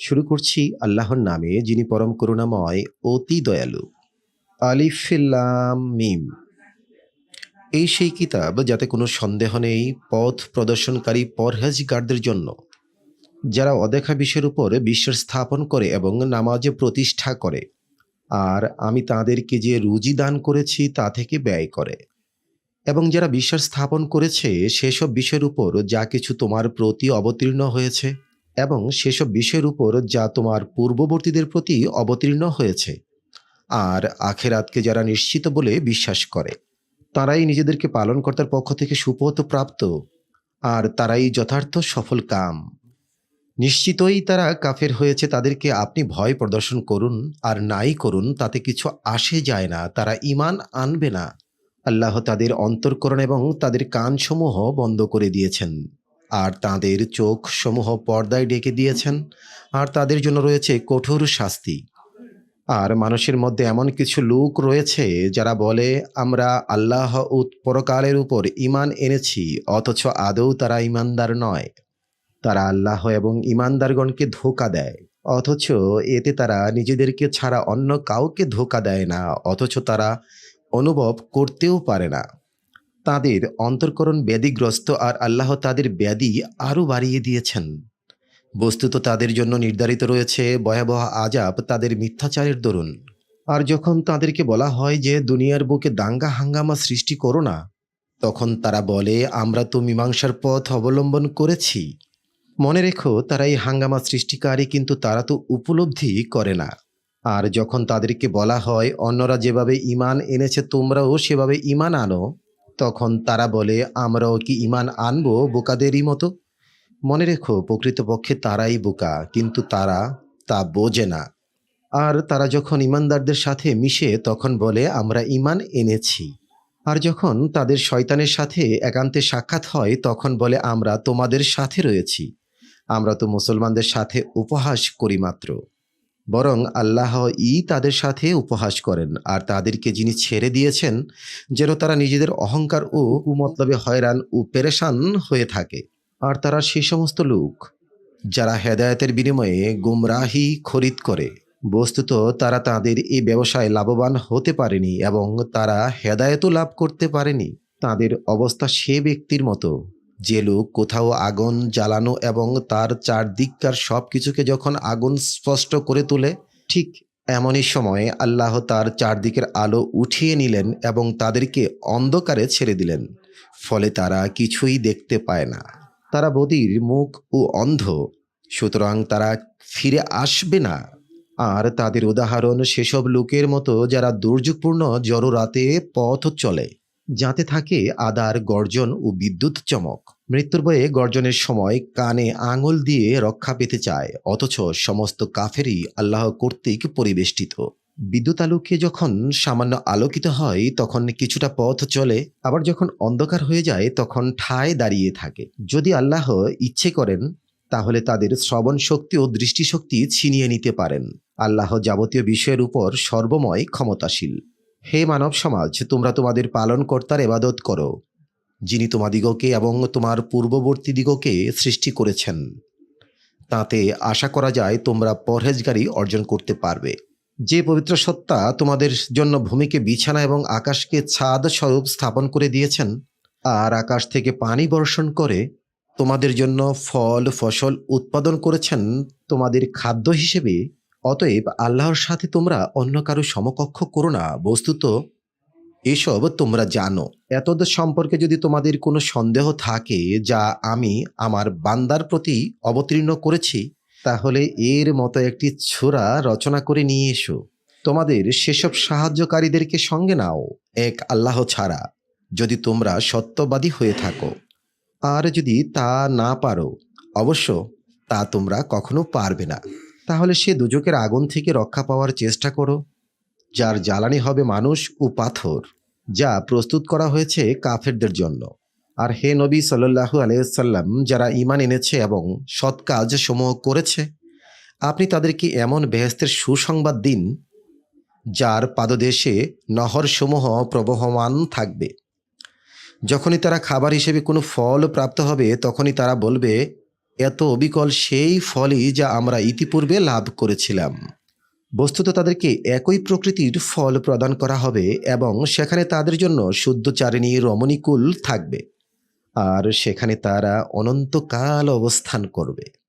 শুরু করছি আল্লাহর নামে, যিনি পরম করুণাময়, অতি দয়ালু। আলিফিল্লাম মিম। এই সেই কিতাব যাতে কোনো সন্দেহ নেই, পথ প্রদর্শনকারী পরহেজগারদের জন্য। যারা অদেখা বিষয়ের উপর বিশ্বাস স্থাপন করে এবং নামাজে প্রতিষ্ঠা করে, আর আমি তাদেরকে যে রুজি দান করেছি তা থেকে ব্যয় করে। এবং যারা বিশ্বাস স্থাপন করেছে, সেসব বিষয়ের উপর যা কিছু তোমার প্রতি অবতীর্ণ হয়েছে এবং সেসব বিষয়ের উপর যা তোমার পূর্ববর্তীদের প্রতি অবতীর্ণ হয়েছে। আর আখেরাতকে যারা নিশ্চিত বলে বিশ্বাস করে, তারাই নিজেদেরকে পালনকর্তার পক্ষ থেকে সুপথ প্রাপ্ত, আর তারাই যথার্থ সফল কাম। নিশ্চিতই তারা কাফের হয়েছে, তাদেরকে আপনি ভয় প্রদর্শন করুন, আর নাই করুন, তাতে কিছু আসে যায় না, তারা ইমান আনবে না। আল্লাহ তাদের অন্তর্করণ এবং তাদের কানসমূহ বন্ধ করে দিয়েছেন। আর তাদের চোখ সমূহ পর্দায় ডেকে দিয়েছেন, আর তাদের জন্য রয়েছে কঠোর শাস্তি। আর মানুষের মধ্যে এমন কিছু লোক রয়েছে যারা বলে, আমরা আল্লাহ পরকালের উপর ইমান এনেছি, অথচ আদৌ তারা ইমানদার নয়। তারা আল্লাহ এবং ইমানদারগণকে ধোকা দেয়, অথচ এতে তারা নিজেদেরকে ছাড়া অন্য কাউকে ধোকা দেয় না, অথচ তারা অনুভব করতেও পারে না। তাদের অন্তর্করণ ব্যাধিগ্রস্ত আর আল্লাহ তাদের ব্যাধি আরও বাড়িয়ে দিয়েছেন। বস্তুত তাদের জন্য নির্ধারিত রয়েছে ভয়াবহ আজাব তাদের মিথ্যাচারের দরুন। আর যখন তাদেরকে বলা হয় যে দুনিয়ার বুকে দাঙ্গা হাঙ্গামা সৃষ্টি করো না, তখন তারা বলে, আমরা তো মীমাংসার পথ অবলম্বন করেছি। মনে রেখো, তারা এই হাঙ্গামা সৃষ্টিকারী কিন্তু তারা তো উপলব্ধি করে না। আর যখন তাদেরকে বলা হয়, অন্যরা যেভাবে ইমান এনেছে তোমরাও সেভাবে ইমান আনো। তখন তারা বলে, আমরাও কি ইমান আনব বোকাদেরই মতো? মনে রেখো, প্রকৃতপক্ষে তারাই বোকা, কিন্তু তারা তা বোঝে না। আর তারা যখন ইমানদারদের সাথে মিশে, তখন বলে, আমরা ইমান এনেছি। আর যখন তাদের শয়তানের সাথে একান্তে সাক্ষাৎ হয়, তখন বলে, আমরা তোমাদের সাথে রয়েছি। আমরা তো মুসলমানদের সাথে উপহাস করি মাত্র। বরং আল্লাহ ই তাদের সাথে উপহাস করেন আর তাদেরকে যিনি ছেড়ে দিয়েছেন, যেন তারা নিজেদের অহংকার ও কুমতলবে হয়রান ও পেরেশান হয়ে থাকে। আর তারা সেই সমস্ত লোক, যারা হেদায়তের বিনিময়ে গুমরাহি খরিদ করে, বস্তুত তারা তাদের এই ব্যবসায় লাভবান হতে পারেনি এবং তারা হেদায়তও লাভ করতে পারেনি। তাদের অবস্থা সে ব্যক্তির মতো। যে লোক কোথাও আগুন জ্বালানো এবং তার চারদিককার সব কিছুকে যখন আগুন স্পষ্ট করে তোলে, ঠিক এমনই সময়ে আল্লাহ তার চারদিকের আলো উঠিয়ে নিলেন এবং তাদেরকে অন্ধকারে ছেড়ে দিলেন। ফলে তারা কিছুই দেখতে পায় না। তারা বদির মুখ ও অন্ধ। সুতরাং তারা ফিরে আসবে না। আর তাদের উদাহরণ সেসব লোকের মতো যারা দুর্যোগপূর্ণ জড়ো রাতে পথ চলে। যাতে থাকে আদার গর্জন ও বিদ্যুৎ চমক। মৃত্যুর বয়ে গর্জনের সময় কানে আঙুল দিয়ে রক্ষা পেতে চায়, অথচ সমস্ত কাফেরই আল্লাহ কর্তৃক পরিবেষ্টিত। বিদ্যুৎ আলোকে যখন সামান্য আলোকিত হয়, তখন কিছুটা পথ চলে, আবার যখন অন্ধকার হয়ে যায়, তখন ঠায় দাঁড়িয়ে থাকে। যদি আল্লাহ ইচ্ছে করেন, তাহলে তাদের শ্রবণ শক্তি ও দৃষ্টিশক্তি ছিনিয়ে নিতে পারেন। আল্লাহ যাবতীয় বিষয়ের উপর সর্বময় ক্ষমতাশীল। হে মানব সমাজ, তোমরা তোমাদের পালনকর্তার এবাদত করো, যিনি তোমাদিগকে এবং তোমার পূর্ববর্তী দিগকে সৃষ্টি করেছেন। তাতে আশা করা যায় তোমরা পরহেজগারি অর্জন করতে পারবে। যে পবিত্র সত্তা তোমাদের জন্য ভূমিকে বিছানা এবং আকাশকে ছাদ স্বরূপ স্থাপন করে দিয়েছেন, আর আকাশ থেকে পানি বর্ষণ করে তোমাদের জন্য ফল, ফসল উৎপাদন করেছেন তোমাদের খাদ্য হিসেবে অতএব আল্লাহর সাথে তোমরা অন্য কারও সমকক্ষ করো না। বস্তুত এসব তোমরা জানো। এতদ সম্পর্কে যদি তোমাদের কোনো সন্দেহ থাকে যা আমি আমার বান্দার প্রতি অবতীর্ণ করেছি, তাহলে এর মতো একটি ছোরা রচনা করে নিয়ে এসো। তোমাদের সেসব সাহায্যকারীদেরকে সঙ্গে নাও, এক আল্লাহ ছাড়া, যদি তোমরা সত্যবাদী হয়ে থাকো। আর যদি তা না পারো, অবশ্য তা তোমরা কখনো পারবে না। তাহলে সে দুজকের আগুন থেকে রক্ষা পাওয়ার চেষ্টা করো। যার জ্বালানি হবে মানুষ ও পাথর, যা প্রস্তুত করা হয়েছে কাফেরদের জন্য। আর হে নবী সাল্লাহু আলাইসাল্লাম যারা ইমান এনেছে এবং সৎ কাজ সমূহ করেছে, আপনি তাদেরকে এমন বেহেস্তের সুসংবাদ দিন, যার পাদদেশে নহরসমূহ প্রবহমান থাকবে। যখনই তারা খাবার হিসেবে কোনো ফল প্রাপ্ত হবে, তখনই তারা বলবে এত অবিকল সেই ফলই যা আমরা ইতিপূর্বে লাভ করেছিলাম। বস্তুত তাদেরকে একই প্রকৃতির ফল প্রদান করা হবে এবং সেখানে তাদের জন্য শুদ্ধচারিণী রমণীকুল থাকবে। আর সেখানে তারা অনন্তকাল অবস্থান করবে।